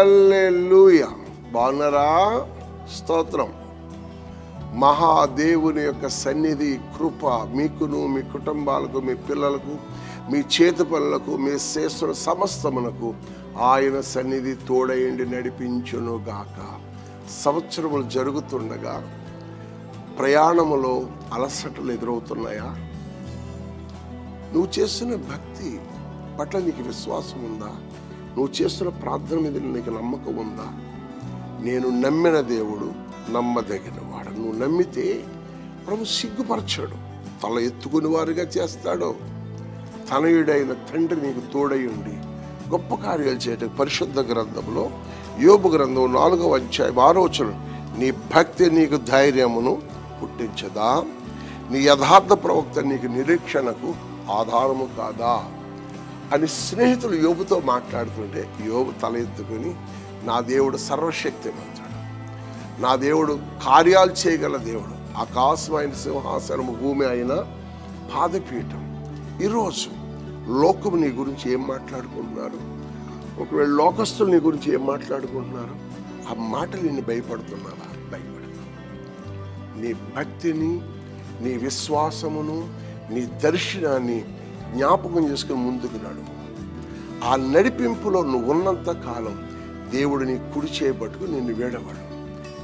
హల్లెలూయ. బాగున్నారా? స్తోత్రం. మహాదేవుని యొక్క సన్నిధి కృప మీకును మీ కుటుంబాలకు మీ పిల్లలకు మీ చేతి పనులకు మీ చేస్తున్న సమస్తమునకు ఆయన సన్నిధి తోడయండి నడిపించును గాక సంవత్సరములు జరుగుతుండగా ప్రయాణములో అలసటలు ఎదురవుతున్నాయా? నువ్వు చేస్తున్న భక్తి పట్ల నీకు విశ్వాసం ఉందా నువ్వు చేస్తున్న ప్రార్థన మీద నీకు నమ్మకం ఉందా? నేను నమ్మిన దేవుడు నమ్మదగిన వాడు నువ్వు నమ్మితే ప్రభు సిగ్గుపరచాడు. తల ఎత్తుకుని వారుగా చేస్తాడు. తనయుడైన తండ్రి నీకు తోడై ఉండి గొప్ప కార్యాలు చేయటం పరిశుద్ధ గ్రంథంలో యోబు గ్రంథం నాలుగవ అధ్యాయం ఆలోచన నీ భక్తి నీకు ధైర్యమును పుట్టించదా? నీ యథార్థ ప్రవక్త నీకు నిరీక్షణకు ఆధారము కాదా? అని స్నేహితులు యోబుతో మాట్లాడుతుంటే యోబు తల ఎత్తుకుని నా దేవుడు సర్వశక్తిమంతుడు నా దేవుడు కార్యాలు చేయగల దేవుడు. ఆకాశమైన సింహాసనము భూమి అయిన పాదపీఠం. ఈరోజు లోకము నీ గురించి ఏం మాట్లాడుకుంటున్నారు? ఒకవేళ లోకస్తులు నీ గురించి ఏం మాట్లాడుకుంటున్నారు? ఆ మాటలు నిన్ను భయపడుతున్నావా? భయపడుతున్నా నీ భక్తిని నీ విశ్వాసమును నీ దర్శనాన్ని జ్ఞాపకం చేసుకుని ముందుకు నడుము. ఆ నడిపింపులో నువ్వు ఉన్నంత కాలం దేవుడిని కుడి చేయబట్టుకు నిన్ను విడవడు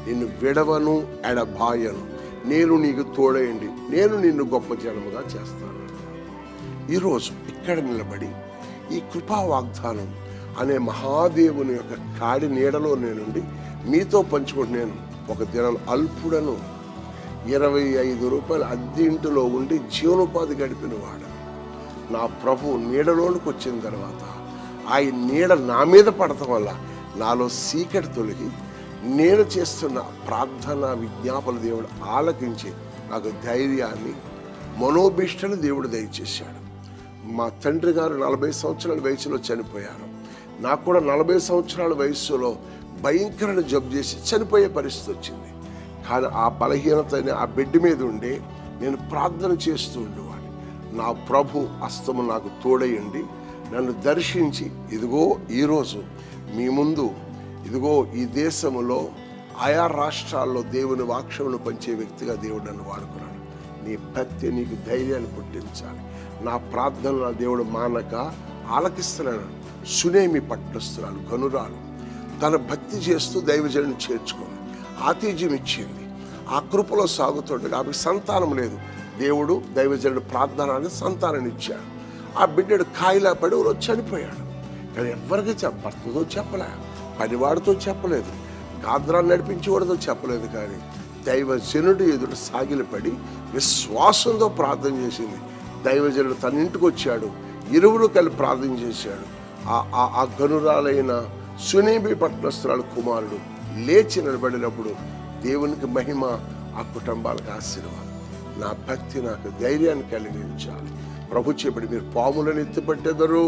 నిన్ను విడవను ఎడబాయను. నేను నీకు తోడయండి. నేను నిన్ను గొప్ప జనముగా చేస్తాను. ఈరోజు ఇక్కడ నిలబడి ఈ కృపా వాగ్దానం అనే మహాదేవుని యొక్క కాడి నీడలో నేనుండి మీతో పంచుకుంటున్నాను. నేను ఒక దినం అల్పుడను. ఇరవై ఐదు రూపాయలు అద్దె ఇంటిలో ఉండి జీవనోపాధి గడిపిన వాడను నా ప్రభు నీడలోనికి వచ్చిన తర్వాత ఆయన నీడ నా మీద పడటం వల్ల నాలో సీకటి తొలగి నేను చేస్తున్న ప్రార్థన విజ్ఞాపన దేవుడు ఆలకించి నాకు ధైర్యాన్ని మనోభిష్టను దేవుడు దయచేశాడు. మా తండ్రి గారు నలభై సంవత్సరాల వయసులో చనిపోయారు. నాకు కూడా నలభై సంవత్సరాల వయసులో భయంకరమైన జబ్బు చేసి చనిపోయే పరిస్థితి వచ్చింది. కానీ ఆ బలహీనతని ఆ బిడ్డ మీద ఉండి నేను ప్రార్థన చేస్తూ ఉండేవాడు నా ప్రభు అస్తము నాకు తోడయండి నన్ను దర్శించి ఇదిగో ఈరోజు మీ ముందు ఇదిగో ఈ దేశములో ఆయా రాష్ట్రాల్లో దేవుని వాక్షమును పంచే వ్యక్తిగా దేవుడు నన్ను వాడుకున్నాడు. నీ భక్తి నీకు ధైర్యాన్ని పుట్టించాలి. నా ప్రార్థన నా దేవుడు మానక ఆలకిస్తున్నాను సునేమి పట్టుస్తున్నాడు కనురాలు తన భక్తి చేస్తూ దైవజనుని చేర్చుకుంది ఆతిథ్యం ఇచ్చింది. ఆ కృపలో సాగుతుండగా ఆమెకు సంతానం లేదు. దేవుడు దైవజనుడు ప్రార్థన అని ఇచ్చాడు ఆ బిడ్డడు కాయిలా పడి ఓ చనిపోయాడు. కానీ ఎవరికి భర్తతో చెప్పలే పనివాడితో చెప్పలేదు గాద్రాన్ని నడిపించేవాడితో చెప్పలేదు కానీ దైవజనుడు ఎదుట సాగిలపడి విశ్వాసంతో ప్రార్థన చేసింది. దైవజనుడు తన ఇంటికి వచ్చాడు ఇరువురు కలిపి ప్రార్థన చేశాడు. ఆ ఆ- ఆ గనురాలైన సునీబి పట్టణస్తురాలు కుమారుడు లేచి నిలబడినప్పుడు దేవునికి మహిమ ఆ కుటుంబాలకు ఆశీర్వాదం. నా భక్తి నాకు ధైర్యాన్ని కలిగించాలి ప్రభు చెప్పడి మీరు పాములను ఎత్తిపట్టెదరు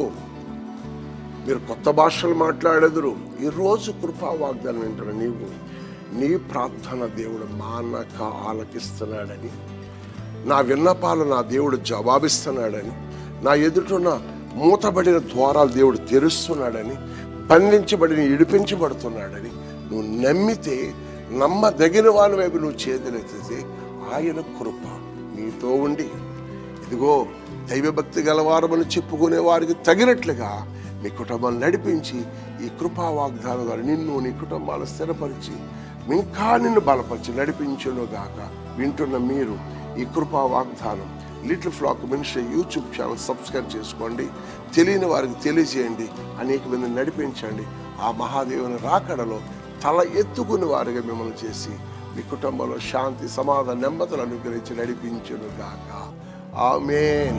మీరు కొత్త భాషలు మాట్లాడెదరు. ఈరోజు కృపా వాగ్దానం వింటున్న నీవు నీ ప్రార్థన దేవుడు మానక ఆలకిస్తున్నాడని నా విన్నపాలు నా దేవుడు జవాబిస్తున్నాడని నా ఎదుటున్న మూతబడిన ద్వారాలు దేవుడు తెరుస్తున్నాడని బంధించబడిన ఇడిపించబడుతున్నాడని నువ్వు నమ్మితే నమ్మదగిన వాళ్ళ వైపు నువ్వు చేతులెత్తితే ఆయన కృప నీతో ఉండి. ఇదిగో దైవభక్తి గలవారమని చెప్పుకునే వారికి తగినట్లుగా మీ కుటుంబాన్ని నడిపించి ఈ కృపా వాగ్దానం ద్వారా నిన్ను నీ కుటుంబాలు స్థిరపరిచి ఇంకా నిన్ను బలపరిచి నడిపించును గాక. వింటున్న మీరు ఈ కృపా వాగ్దానం little flock minister YouTube channel subscribe చేసుకోండి. తెలియని వారికి తెలియజేయండి. అనేక మంది నడిపించండి. ఆ మహాదేవుని రాకడలో తల ఎత్తుకుని వారిగా మిమ్మల్ని చేసి మీ కుటుంబంలో శాంతి సమాధాన నెమ్మదులు అనుగ్రహించి నడిపించును గాక ఆమెన్.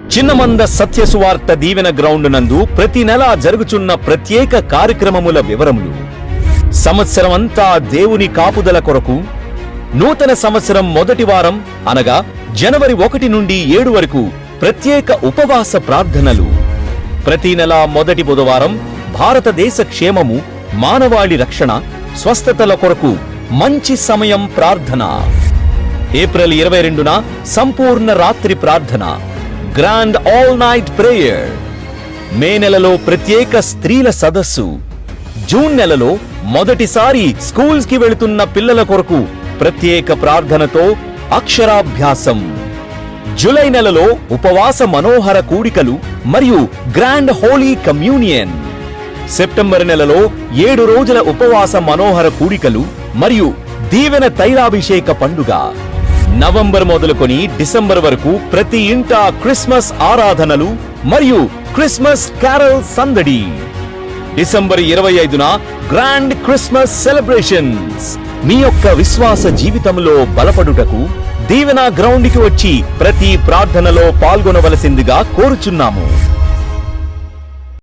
చిన్నమంద సత్య సువార్త దీవెన గ్రౌండ్ నందు ప్రతి నెలా జరుగుచున్న ప్రత్యేక కార్యక్రమముల వివరములు. సంవత్సరం అంతా దేవుని కాపుదల కొరకు నూతన సంవత్సరం మొదటి వారం అనగా జనవరి ఒకటి నుండి ఏడు వరకు ప్రత్యేక ఉపవాస ప్రార్థనలు. ప్రతి నెల మొదటి బుధవారం భారతదేశ క్షేమము మానవాళి రక్షణ స్వస్థతల కొరకు మంచి సమయం ప్రార్థన. ఏప్రిల్ ఇరవై రెండున సంపూర్ణ రాత్రి ప్రార్థన. Grand all night prayer. May నెలలో ప్రత్యేక స్త్రీల సదస్సు. జూన్ నెలలో మొదటిసారి స్కూల్స్కి వెళుతున్న పిల్లల కొరకు ప్రత్యేక ప్రార్థనతో అక్షరాభ్యాసం. జూలై నెలలో ఉపవాస మనోహర కూడికలు మరియు గ్రాండ్ హోలీ కమ్యూనియన్. సెప్టెంబర్ నెలలో ఏడు రోజుల ఉపవాస మనోహర కూడికలు మరియు దీవెన తైలాభిషేక పండుగ. నవంబర్ మొదలుకొని డిసెంబర్ వరకు ప్రతి ఇంటా క్రిస్మస్ ఆరాధనలు మరియు క్రిస్మస్ క్యారల్ సందడి. డిసెంబర్ ఇరవై ఐదున గ్రాండ్ క్రిస్మస్ సెలబ్రేషన్స్. మీ యొక్క విశ్వాస జీవితంలో బలపడుటకు దీవెన గ్రౌండ్కి వచ్చి ప్రతి ప్రార్థనలో పాల్గొనవలసిందిగా కోరుచున్నాము.